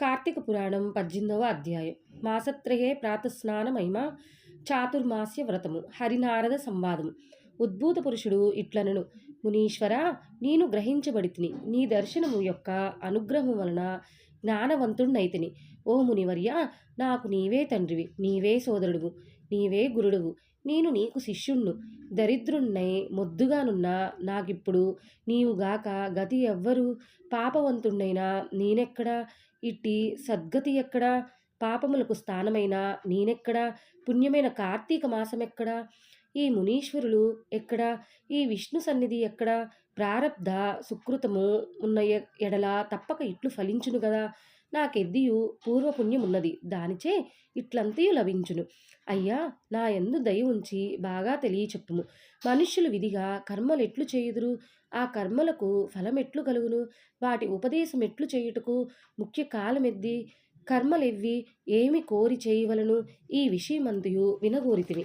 కార్తీక పురాణం పద్దెనిమిదవ అధ్యాయం. మాసత్రయే ప్రాతస్నాన మహిమ చాతుర్మాస్య వ్రతము హరినారద సంవాదము. ఉద్భూత పురుషుడు ఇట్లనను మునీశ్వర నేను గ్రహించబడితిని నీ దర్శనము యొక్క అనుగ్రహం వలన జ్ఞానవంతుణ్ణైతిని. ఓ మునివర్య నాకు నీవే తండ్రివి నీవే సోదరుడువు నీవే గురుడువు నేను నీకు శిష్యుణ్ణు. దరిద్రుణ్ణై మొద్దుగానున్న నాకిప్పుడు నీవుగాక గతి ఎవ్వరు? పాపవంతుణ్ణైనా నేనెక్కడా? ఇట్టి సద్గతి ఎక్కడా? పాపములకు స్థానమైన? నేనెక్కడా? పుణ్యమైన కార్తీక మాసమెక్కడా? ఈ మునీశ్వరులు ఎక్కడా? ఈ విష్ణు సన్నిధి ఎక్కడా? ప్రారబ్ధ సుకృతము ఉన్న ఎ- ఎడల తప్పక ఇట్లు ఫలించును కదా నాకెద్దియు పూర్వపుణ్యమున్నది దానిచే ఇట్లంతయు లభించును. అయ్యా నా ఎందు దయ ఉంచి బాగా తెలియచెప్పుము. మనుష్యులు విధిగా కర్మలెట్లు చేయుదురు. ఆ కర్మలకు ఫలమెట్లు కలుగును. వాటి ఉపదేశం ఎట్లు చేయుటకు ముఖ్య కాలమెద్ది. కర్మలెవ్వి ఏమి కోరి చేయవలను? ఈ విషయమంతయు వినగోరితివి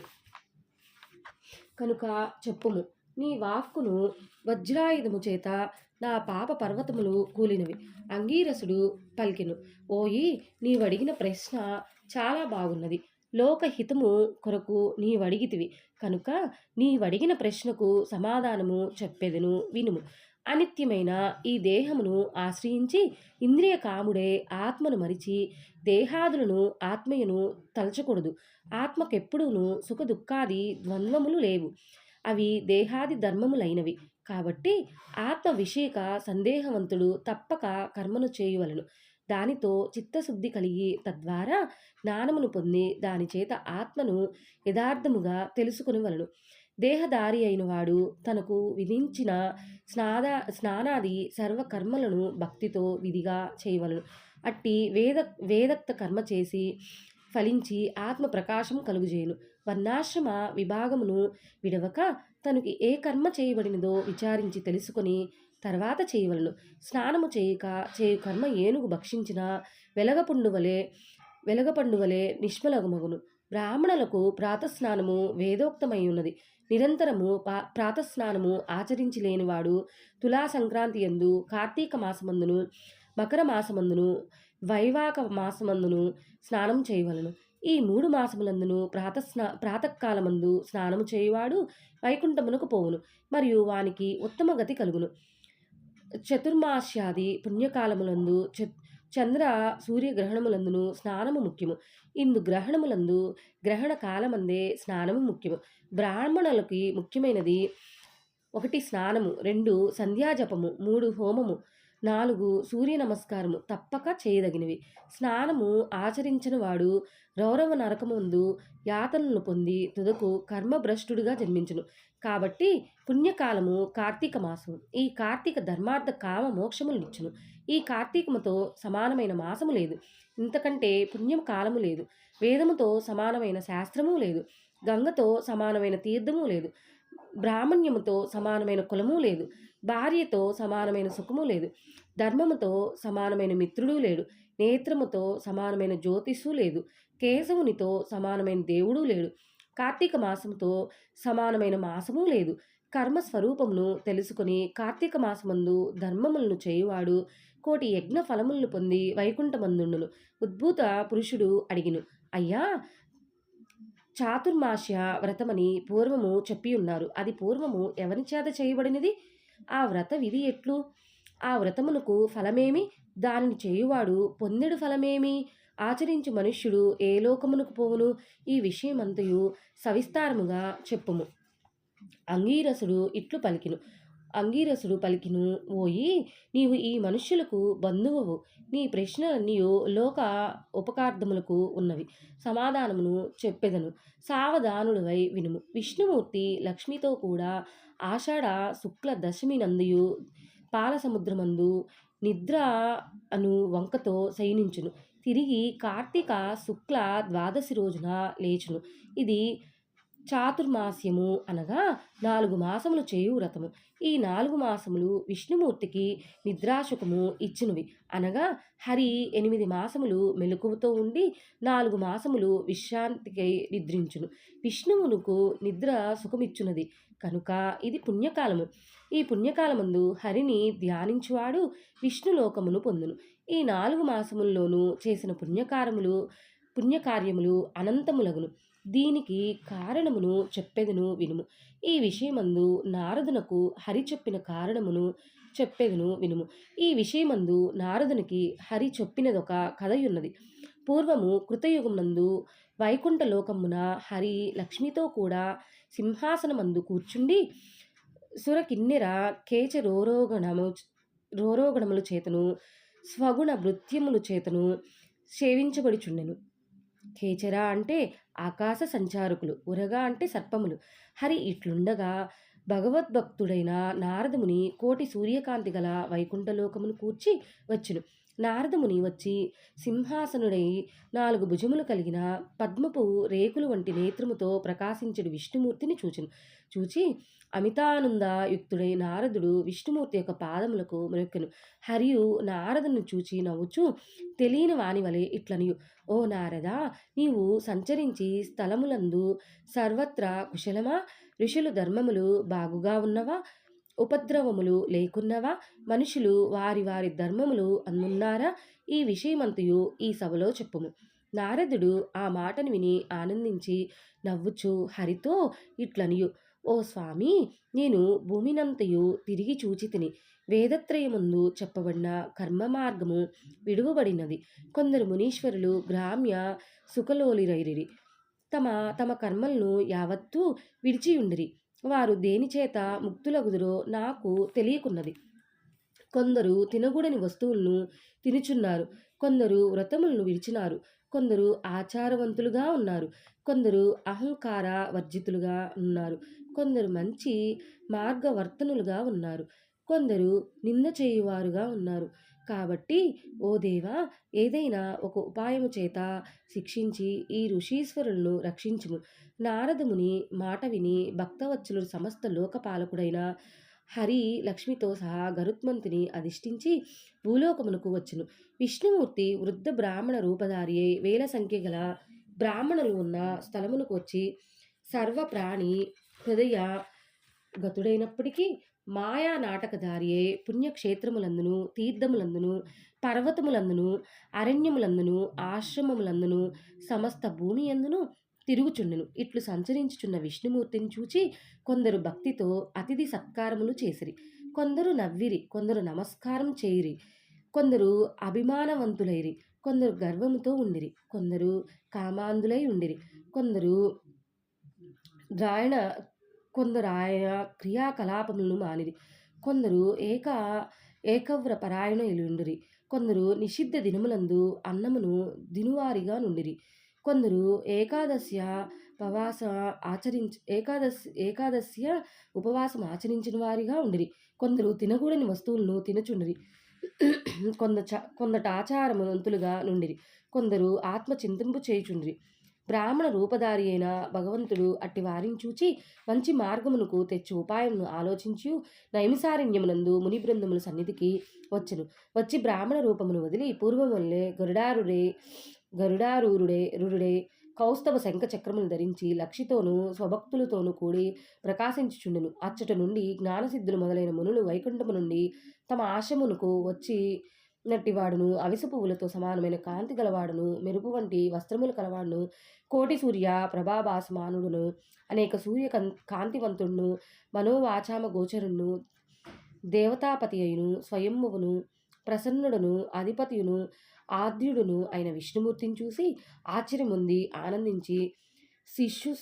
కనుక చెప్పుము. నీ వాక్కును వజ్రాయుధము చేత నా పాప పర్వతములు కూలినవి. అంగీరసుడు పలికెను. ఓయి నీవడిగిన ప్రశ్న చాలా బాగున్నది. లోకహితము కొరకు నీవడిగితివి. కనుక నీవడిగిన ప్రశ్నకు సమాధానము చెప్పేదను వినుము. అనిత్యమైన ఈ దేహమును ఆశ్రయించి ఇంద్రియ కాముడే ఆత్మను మరిచి దేహాదులను ఆత్మయును తలచకూడదు. ఆత్మకెప్పుడూను సుఖ దుఃఖాది ద్వంద్వములు లేవు. అవి దేహాది ధర్మములైనవి. కాబట్టి ఆత్మ విషయక సందేహవంతుడు తప్పక కర్మను చేయవలను. దానితో చిత్తశుద్ధి కలిగి తద్వారా జ్ఞానమును పొంది దాని చేత ఆత్మను యథార్థముగా తెలుసుకునివలను. దేహదారి అయిన వాడు తనకు విధించిన స్నాద స్నానాది సర్వకర్మలను భక్తితో విధిగా చేయవలను. అట్టి వేద వేదక్త కర్మ చేసి ఫలించి ఆత్మ ప్రకాశం కలుగుజేయును. వర్ణాశ్రమ విభాగమును విడవక తనకి ఏ కర్మ చేయబడినదో విచారించి తెలుసుకొని తర్వాత చేయవలను. స్నానము చేయక చేయు కర్మ ఏనుగు భక్షించిన వెలగపండువలే వలె వెలగపండు వలె నిష్మలగమగును బ్రాహ్మణులకు ప్రాతస్నానము వేదోక్తమై ఉన్నది నిరంతరము పా ప్రాతస్నానము ఆచరించి లేనివాడు తులా సంక్రాంతి ఎందు కార్తీక మాసమందును మకర మాసమందును వైవాక మాసమందును స్నానం చేయవలను. ఈ మూడు మాసములందును ప్రాత స్నా ప్రాతకాలమందు స్నానము చేయువాడు వైకుంఠమునకు పోవును మరియు వానికి ఉత్తమ గతి కలుగును. చతుర్మాస్యాది పుణ్యకాలములందు చ చంద్ర సూర్యగ్రహణములందును స్నానము ముఖ్యము. ఇందు గ్రహణములందు గ్రహణ కాలమందే స్నానము ముఖ్యము. బ్రాహ్మణులకి ముఖ్యమైనది ఒకటి స్నానము రెండు సంధ్యాజపము మూడు హోమము. నాలుగు సూర్య నమస్కారము తప్పక చేయదగినవి. స్నానము ఆచరించిన వాడు రౌరవ నరకముందు యాతనలు పొంది తుదకు కర్మభ్రష్టుడిగా జన్మించును. కాబట్టి పుణ్యకాలము కార్తీక మాసము. ఈ కార్తీక ధర్మార్థ కామ మోక్షములు ఈ కార్తీకముతో సమానమైన మాసము లేదు. ఇంతకంటే పుణ్యం కాలము లేదు. వేదముతో సమానమైన శాస్త్రము లేదు. గంగతో సమానమైన తీర్థము లేదు. బ్రాహ్మణ్యముతో సమానమైన కులము లేదు. భార్యతో సమానమైన సుఖము లేదు. ధర్మముతో సమానమైన మిత్రుడు లేడు. నేత్రముతో సమానమైన జ్యోతిషు లేదు. కేశవునితో సమానమైన దేవుడు లేడు. కార్తీక మాసముతో సమానమైన మాసము లేదు. కర్మ స్వరూపమును తెలుసుకుని కార్తీక మాసమందు ధర్మములను చేయువాడు కోటి యజ్ఞ ఫలములను పొంది వైకుంఠమందుండును. ఉద్భూత పురుషుడు అడిగిను అయ్యా చాతుర్మాస్య వ్రతమని పూర్వము చెప్పి ఉన్నారు అది పూర్వము ఎవరి చేత చేయబడినది? ఆ వ్రత విధి ఎట్లు? ఆ వ్రతమునకు ఫలమేమి? దానిని చేయువాడు పొందెడు ఫలమేమి? ఆచరించు మనుష్యుడు ఏ లోకమునకు పోవును? ఈ విషయమంతయు సవిస్తారముగా చెప్పుము. అంగీరసుడు ఇట్లు పలికిను. అంగీరసుడు పలికిను ఓయి నీవు ఈ మనుష్యులకు బంధువు నీ ప్రశ్నలన్నీ లోక ఉపకార్థములకు ఉన్నవి. సమాధానమును చెప్పెదను. సావధానుడివై వినుము. విష్ణుమూర్తి లక్ష్మితో కూడా ఆషాఢ శుక్ల దశమి నందుయు పాలసముద్రమందు నిద్ర అను వంకతో శయనించును. తిరిగి కార్తీక శుక్ల ద్వాదశి రోజున లేచును. ఇది చాతుర్మాస్యము అనగా నాలుగు మాసములు చేయు వ్రతము. ఈ నాలుగు మాసములు విష్ణుమూర్తికి నిద్రాశకము ఇచ్చినవి. అనగా హరి ఎనిమిది మాసములు మెలకువతో ఉండి నాలుగు మాసములు విశ్రాంతికై నిద్రించును. విష్ణువునుకు నిద్ర సుఖమిచ్చున్నది కనుక ఇది పుణ్యకాలము. ఈ పుణ్యకాలమందు హరిని ధ్యానించువాడు విష్ణులోకమును పొందును. ఈ నాలుగు మాసముల్లోనూ చేసిన పుణ్యకారములు పుణ్యకార్యములు అనంతములగును. దీనికి కారణమును చెప్పెదను వినుము. ఈ విషయమందు నారదునకు హరి చెప్పిన కారణమును చెప్పెదను వినుము. ఈ విషయమందు నారదునికి హరి చెప్పినదొక కథయున్నది. పూర్వము కృతయుగమునందు వైకుంఠలోకమున హరి లక్ష్మితో కూడా సింహాసనమందు కూర్చుండి సురకిన్నెర కేచ రోరోగణము రోరోగణముల చేతను స్వగుణ భృత్యముల చేతను సేవించబడిచుండెను. కేచర అంటే ఆకాశ సంచారకులు ఉరగా అంటే సర్పములు. హరి ఇట్లుండగా భగవద్భక్తుడైన నారదముని కోటి సూర్యకాంతి గల వైకుంఠలోకమును కూర్చి వచ్చును. నారదముని వచ్చి సింహాసనుడై నాలుగు భుజములు కలిగిన పద్మపు రేకులు వంటి నేత్రముతో ప్రకాశించడు విష్ణుమూర్తిని చూచును. చూచి అమితానంద యుక్తుడై నారదుడు విష్ణుమూర్తి యొక్క పాదములకు మొక్కెను హరియు నారదును చూచి నవ్వుచు తెలియని వాని వలె ఇట్లనియు. ఓ నారద నీవు సంచరించి స్థలములందు సర్వత్రా కుశలమా? ఋషులు ధర్మములు బాగుగా ఉన్నవా? ఉపద్రవములు లేకున్నవా? మనుషులు వారి వారి ధర్మములు అందున్నారా? ఈ విషయమంతయు ఈ సభలో చెప్పుము. నారదుడు ఆ మాటను విని ఆనందించి నవ్వుచు హరితో ఇట్లనియు. ఓ స్వామి నేను భూమినంతయు తిరిగి చూచి తిని వేదత్రయముందు చెప్పబడిన కర్మ మార్గము విడువబడినది. కొందరు మునీశ్వరులు గ్రామ్య సుఖలోలిరైరి తమ తమ కర్మలను యావత్తూ విడిచియుండిరి. వారు దేనిచేత ముక్తులగుదురో నాకు తెలియకున్నది. కొందరు తినగూడని వస్తువులను తినుచున్నారు. కొందరు వ్రతములను విడిచినారు. కొందరు ఆచారవంతులుగా ఉన్నారు. కొందరు అహంకార వర్జితులుగా ఉన్నారు. కొందరు మంచి మార్గవర్తనులుగా ఉన్నారు. కొందరు నింద చేయువారుగా ఉన్నారు. కాబట్టి ఓ దేవా ఏదైనా ఒక ఉపాయము చేత శిక్షించి ఈ ఋషీశ్వరులను రక్షించుము. నారదముని మాట విని భక్తవత్సలు సమస్త లోకపాలకుడైన హరి లక్ష్మితో సహా గరుత్మంతుని అధిష్ఠించి భూలోకమునకు వచ్చును. విష్ణుమూర్తి వృద్ధ బ్రాహ్మణ రూపధారి అయి వేల సంఖ్య గల బ్రాహ్మణులు ఉన్న స్థలమునకు వచ్చి సర్వప్రాణి హృదయ గతుడైనప్పటికీ మాయా నాటకధారియే పుణ్యక్షేత్రములందును తీర్థములందును పర్వతములందును అరణ్యములందును ఆశ్రమములందును సమస్త భూమి ఎందును తిరుగుచుండెను. ఇట్లు సంచరించుచున్న విష్ణుమూర్తిని చూచి కొందరు భక్తితో అతిథి సత్కారములు చేసిరి. కొందరు నవ్విరి కొందరు నమస్కారం చేయిరి. కొందరు అభిమానవంతులైరి. కొందరు గర్వముతో ఉండిరి. కొందరు కామాంధులై ఉండిరి. కొందరు రాయణ కొందరు ఆయన క్రియాకలాపములను మానిరి. కొందరు ఏక ఏకవ్ర పరాయణులుండిరి కొందరు నిషిద్ధ దినములందు అన్నమును దినువారిగా నుండిరి. కొందరు ఏకాదశ్య ఉపవాస ఆచరించ ఏకాదశి ఏకాదశ్య ఉపవాసం ఆచరించిన వారిగా ఉండిరి. కొందరు తినకూడని వస్తువులను తినచుండిరి. కొంద కొందట ఆచారవంతులుగా నుండిరి. కొందరు ఆత్మ చింతింపు చేయుచుండిరి. బ్రాహ్మణ రూపధారి అయిన భగవంతుడు అట్టి వారిని చూచి మంచి మార్గమునకు తెచ్చి ఉపాయమును ఆలోచించి. నైమిసారణ్యమునందు ముని బృందముల సన్నిధికి వచ్చెను. వచ్చి బ్రాహ్మణ రూపమును వదిలి పూర్వం వల్లే గరుడారుడే గరుడారూరుడే రురుడే కౌస్తవ శంఖ చక్రములు ధరించి లక్షితోనూ స్వభక్తులతోనూ కూడి ప్రకాశించుచుండెను. అచ్చట నుండి జ్ఞానసిద్ధులు మొదలైన మునులు వైకుంఠము నుండి తమ ఆశమునకు వచ్చి నట్టివాడును అవిస పువ్వులతో సమానమైన కాంతి గలవాడును మెరుపు వంటి వస్త్రములు కలవాడును కోటి సూర్య ప్రభాభాసమానుడును అనేక సూర్య కాంతివంతుడును మనోవాచామ గోచరును దేవతాపతి అయిను స్వయంభువును ప్రసన్నుడును అధిపతియును ఆద్యుడును అయిన విష్ణుమూర్తిని చూసి ఆశ్చర్యముంది ఆనందించి శిష్యు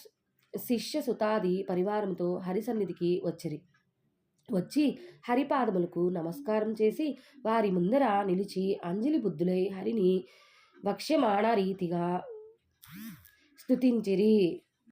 శిష్య సుతాది పరివారంతో హరి సన్నిధికి వచ్చిరి. వచ్చి హరిపాదములకు నమస్కారం చేసి వారి ముందర నిలిచి అంజలి బుద్ధులై హరిని వక్ష్యమాణ రీతిగా స్థుతించిరి